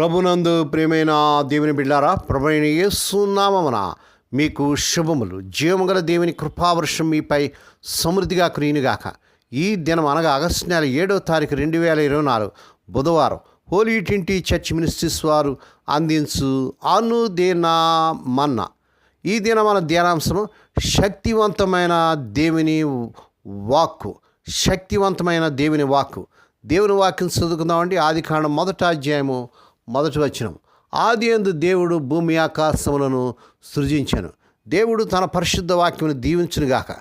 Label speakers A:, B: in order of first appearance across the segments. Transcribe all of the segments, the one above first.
A: ప్రభునందు ప్రియమైన దేవుని బిడ్డారా ప్రభుైన యేసునామమున మీకు శుభములు. జీవముగల దేవుని కృపావర్షం మీపై సమృద్ధిగా కురియునుగాక ఈ దినం అనగా ఆగస్టు నెల ఏడో తారీఖు రెండు వేల ఇరవై నాలుగు బుధవారం హోలీ టింటి చర్చ్ మినిస్ట్రీస్ వారు అందించు అనుదిన మన్న ఈ దిన మన ధ్యానాంశము శక్తివంతమైన దేవుని వాక్కు. శక్తివంతమైన దేవుని వాక్కు. దేవుని వాక్యం చదువుకుందామండి. ఆది కాండం మొదట అధ్యాయము మొదటి వచనం. ఆది ఎందు దేవుడు భూమి ఆకాశములను సృజించాను. దేవుడు తన పరిశుద్ధ వాక్యమును దీవించునుగాక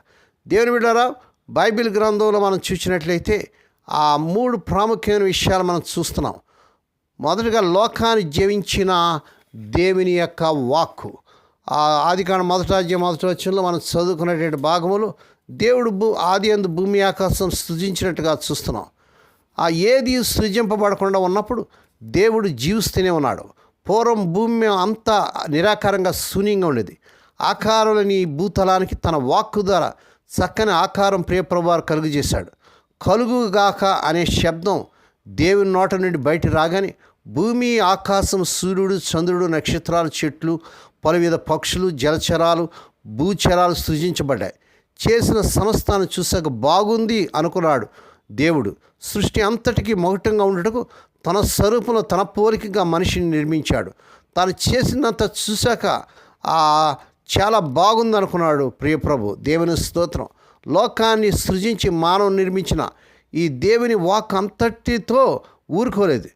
A: దేవుని బిడ్డారా బైబిల్ గ్రంథంలో మనం చూసినట్లయితే ఆ మూడు ప్రాముఖ్యమైన విషయాలు మనం చూస్తున్నాం. మొదటగా లోకాన్ని జీవించిన దేవుని యొక్క వాక్కు. ఆ ఆదికాండ మొదట మొదటి వచ్చంలో మనం చదువుకునేటువంటి భాగములు దేవుడు భూ ఆది అందు భూమి ఆకాశం సృజించినట్టుగా చూస్తున్నాం. ఆ ఏది సృజింపబడకుండా ఉన్నప్పుడు దేవుడు జీవిస్తూనే ఉన్నాడు. పూర్వం భూమి అంతా నిరాకారంగా శూన్యంగా ఉండేది. ఆకారంలోని ఈ భూతలానికి తన వాక్కు ద్వారా చక్కని ఆకారం ప్రియప్రభువారు కలుగు చేశాడు కలుగుగాక అనే శబ్దం దేవుని నోట నుండి బయట రాగానే భూమి ఆకాశం సూర్యుడు చంద్రుడు నక్షత్రాలు చెట్లు పలువిధ పక్షులు జలచరాలు భూచరాలు సృజించబడ్డాయి. చేసిన సంస్థను చూసాక బాగుంది అనుకున్నాడు దేవుడు. సృష్టి అంతటికీ మొగటంగా ఉండటకు తన స్వరూపంలో తన పోలికగా మనిషిని నిర్మించాడు. తాను చేసినంత చూశాక ఆ చాలా బాగుంది అనుకున్నాడు ప్రియప్రభు దేవుని స్తోత్రం. లోకాన్ని సృజించి మానవుని నిర్మించిన ఈ దేవుని వాక్ అంతటితో ఊరుకోలేదు.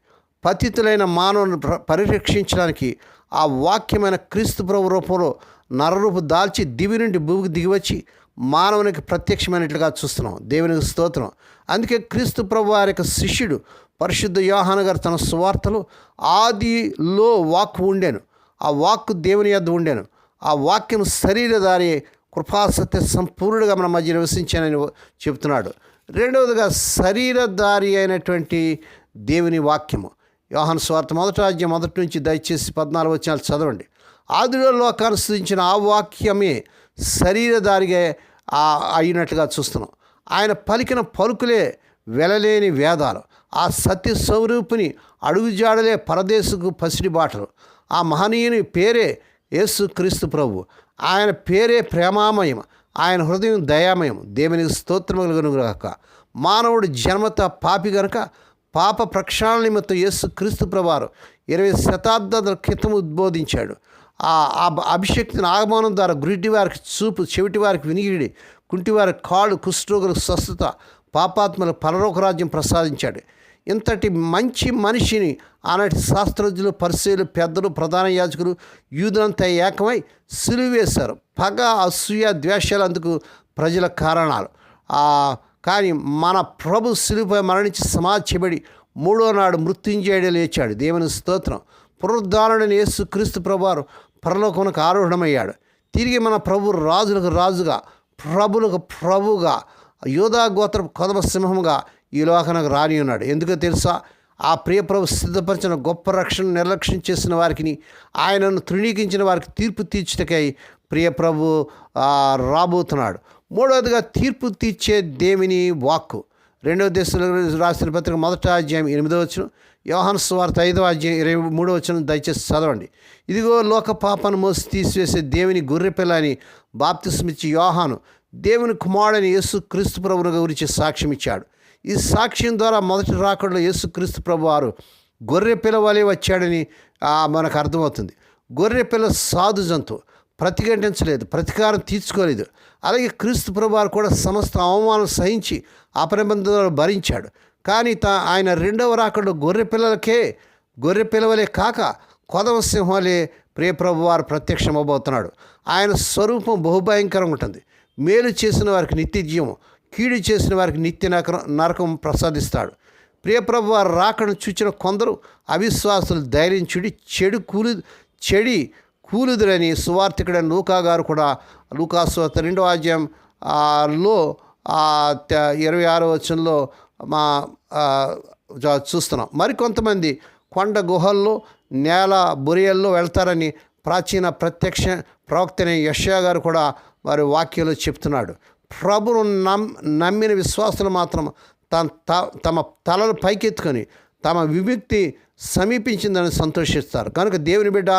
A: పతితులైన మానవుని పరిరక్షించడానికి ఆ వాక్యమైన క్రీస్తు ప్రభు రూపంలో నరరూపు దాల్చి దివి నుండి భూమికి దిగివచ్చి మానవునికి ప్రత్యక్షమైనట్లుగా చూస్తున్నాం. దేవునికి స్తోత్రం. అందుకే క్రీస్తు ప్రభు వారి యొక్క శిష్యుడు పరిశుద్ధ యోహాను గారు తన సువార్తలు ఆదిలో వాక్ ఉండేను. ఆ వాక్కు దేవుని యొద్ ఉండేను. ఆ వాక్యం శరీరధారి కృపాసత్య సంపూర్ణుడిగా మన మధ్య నివసించానని చెప్తున్నాడు. రెండవదిగా శరీరధారి అయినటువంటి దేవుని వాక్యము. యోహన్ స్వార్థ మొదట రాజ్యం మొదటి నుంచి దయచేసి పద్నాలుగు వచ్చినాలు చదవండి. ఆదిలో లోకాన్ని సృజించిన ఆ వాక్యమే శరీరధారిగా అయినట్లుగా అయినట్టుగా చూస్తున్నాం. ఆయన పలికిన పలుకులే వెలలేని వేదాలు. ఆ సత్య స్వరూపిని అడుగుజాడలే పరదేశకు పసిడి బాటలు. ఆ మహనీయుని పేరే యేసు క్రీస్తు ప్రభు. ఆయన పేరే ప్రేమామయం. ఆయన హృదయం దయామయం. దేవునికి స్తోత్రము గాక. మానవుడు జన్మత పాపి గనుక పాప ప్రక్షాళన నిమిత్తం యేసు క్రీస్తు ప్రభారు ఇరవై శతాబ్దాల క్రితం ఉద్బోధించాడు. ఆ అభిషక్తిని ఆగమనం ద్వారా గురిటి వారికి చూపు చెవిటి వారికి వినిగిడి గుంటివారికి కాళ్ళు కుష్ఠరోగులకు స్వస్థత పాపాత్మలకు పరలోకరాజ్యం ప్రసాదించాడు. ఇంతటి మంచి మనిషిని ఆనాటి శాస్త్రజ్ఞులు పరిశీలు పెద్దలు ప్రధాన యాజకులు యూదులంతా ఏకమై సిలువేశారు పగ అసూయ ద్వేషాలు అందుకు ప్రజల కారణాలు. కానీ మన ప్రభు సిలువపై మరణించి సమాధించబడి మూడో నాడు మృత్యుంజయుడు లేచాడు. దేవుని స్తోత్రం. పునరుద్ధారణని యేసు క్రీస్తు ప్రభువారు పరలోకమునకు ఆరోహణమయ్యాడు తిరిగి మన ప్రభు రాజులకు రాజుగా ప్రభులకు ప్రభుగా యోధా గోత్ర కొదమ సింహముగా ఈ లోకనకు రాని ఉన్నాడు. ఎందుకో తెలుసా? ఆ ప్రియ ప్రభు సిద్ధపరిచిన గొప్ప రక్షణ నిర్లక్ష్యం చేసిన వారికి ఆయనను తృణీకించిన వారికి తీర్పు తీర్చుటకై ప్రియ ప్రభు రాబోతున్నాడు. మూడవదిగా తీర్పు తీర్చే దేవిని వాక్కు. రెండవ దేశంలో రాసిన పత్రిక మొదట అధ్యాయం ఎనిమిదో వచ్చిన యోహన్ స్వార్థ ఐదవ అధ్యాయం ఇరవై మూడో వచ్చిన దయచేసి చదవండి. ఇదిగో లోక పాపను మోసి తీసివేసే దేవుని గొర్రెపిల్ల అని బాప్తిస్మిచ్చి యోహాను దేవుని కుమారుడని యేసు క్రీస్తు ప్రభుని గురించి సాక్ష్యం ఇచ్చాడు. ఈ సాక్ష్యం ద్వారా మొదటి రాకడలో యేసు క్రీస్తు ప్రభు వారు గొర్రె పిల్ల వచ్చాడని మనకు అర్థమవుతుంది. గొర్రె పిల్ల సాధు జంతువు ప్రతిఘటించలేదు ప్రతీకారం తీర్చుకోలేదు. అలాగే క్రీస్తు ప్రభువారు కూడా సమస్త అవమానం సహించి అపనిబంధనలు భరించాడు. కానీ తా ఆయన రెండవ రాకడు గొర్రె పిల్లలకే గొర్రె పిల్లవలే కాక కొదవ సింహాలే ప్రియప్రభు వారు ప్రత్యక్షమబోతున్నాడు ఆయన స్వరూపం బహుభయంకరంగా ఉంటుంది. మేలు చేసిన వారికి నిత్య జీవం కీడు చేసిన వారికి నిత్య నరకం నరకం ప్రసాదిస్తాడు. ప్రియప్రభు వారు రాకను చూచిన కొందరు అవిశ్వాసులు ధైర్యం చెడి చెడు కూలి చెడి కూలుదురని సువార్థికుడైన లూకా గారు కూడా లూకాస్వార్త రెండో అధ్యాయం లో ఇరవై ఆరో వచనంలో మా చూస్తున్నాం. మరికొంతమంది కొండ గుహల్లో నేల బురియల్లో వెళ్తారని ప్రాచీన ప్రత్యక్ష ప్రవక్తనే యష్యా గారు కూడా వారి వాక్యంలో చెప్తున్నాడు. ప్రభును నమ్ నమ్మిన విశ్వాసులు మాత్రం తన త- తమ తలలు పైకెత్తుకొని తమ విముక్తి సమీపించిందని సంతోషిస్తారు. కనుక దేవుని బిడ్డ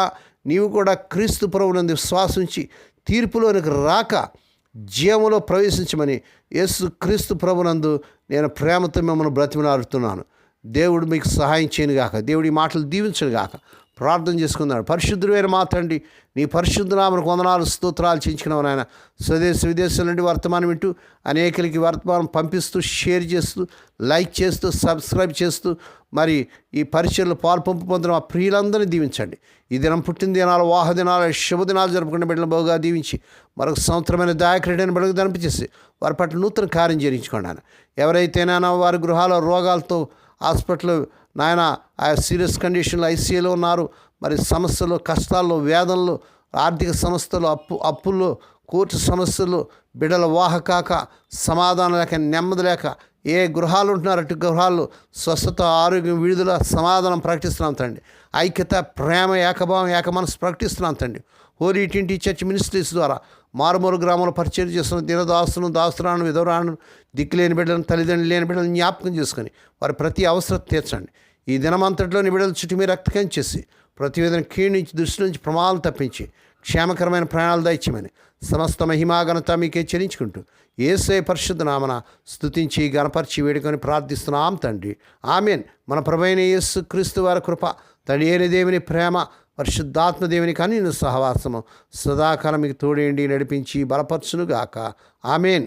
A: నీవు కూడా క్రీస్తు ప్రభునందు విశ్వాసించి తీర్పులోనికి రాక జీవంలో ప్రవేశించమని యేసు క్రీస్తు ప్రభునందు నేను ప్రేమతో మిమ్మల్ని బ్రతిమలాడుతున్నాను. దేవుడు మీకు సహాయం చేయను గాక దేవుడి మాటలు దీవించను గాక ప్రార్థన చేసుకున్నాడు. పరిశుద్ధుడైన మా తండ్రి నీ పరిశుద్ధ కొందనాలు స్తోత్రాలు చేయించుకున్నావు నాయన స్వదేశ విదేశాల నుండి వర్తమానం వింటూ అనేకలకి వర్తమానం పంపిస్తూ షేర్ చేస్తూ లైక్ చేస్తూ సబ్స్క్రైబ్ చేస్తూ మరి ఈ పరిచయలు పాల్పంపు పొందిన మా ప్రియులందరినీ దీవించండి. ఈ దినం పుట్టిన దినాలు వాహ దినాలు శుభదినాలు జరుపుకునే బిడ్డలు బహుగా దీవించి మరొక సంవత్సరమైన దాయక్రీడని బిడ్డకు దనిపించేసి వారి పట్ల నూతన కార్యం చేయించుకున్నాను ఆయన. ఎవరైతేనైనా వారి గృహాల రోగాలతో హాస్పిటల్ నాయన ఆ సీరియస్ కండిషన్లో ఐసీయూలో ఉన్నారు. మరి సమస్యలు కష్టాల్లో వేదనలు ఆర్థిక సమస్యలు అప్పు అప్పుల్లో కోర్టు సమస్యలు బిడల వాహకాక సమాధానం లేక నెమ్మది లేక ఏ గృహాలు ఉంటున్నారు అటు గృహాలు స్వస్థత ఆరోగ్యం విడుదల సమాధానం ప్రకటిస్తున్నాం తండి ఐక్యత ప్రేమ ఏకభావం ఏకమనసు ప్రకటిస్తున్నాం తండి హోలీ టింటి చర్చ్ మినిస్ట్రీస్ ద్వారా మారుమూరు గ్రామంలో పరిచయం చేస్తున్న దినదాసును దాసురాను విధవరాను దిక్కులేని బిడ్డలను తల్లిదండ్రులు లేని బిడ్డలను జ్ఞాపకం చేసుకొని వారి ప్రతి అవసరం తీర్చండి. ఈ దినమంతటిలోని బిడ్డల చుట్టూ మీరు రక్తకం చేసి ప్రతి విధంగా కీడించి దృష్టి నుంచి ప్రమాదాలు తప్పించి క్షేమకరమైన ప్రాణాలు దయచేయమని సమస్త మహిమాఘనత మీకే చెల్లించుకుంటూ ఏసే పరిశుద్ధ నామన స్థుతించి గణపరిచి వేడుకొని ప్రార్థిస్తున్నాం తండ్రి. ఆమెన్. మన ప్రభైన యేసు క్రీస్తు వారి కృప తండ్రి ఏని దేవుని ప్రేమ పరిశుద్ధాత్మదేవుని కానీ నేను సహవాసము. సదాకాలం మీకు తోడేండి నడిపించి బలపరచునుగాక. ఆమెన్.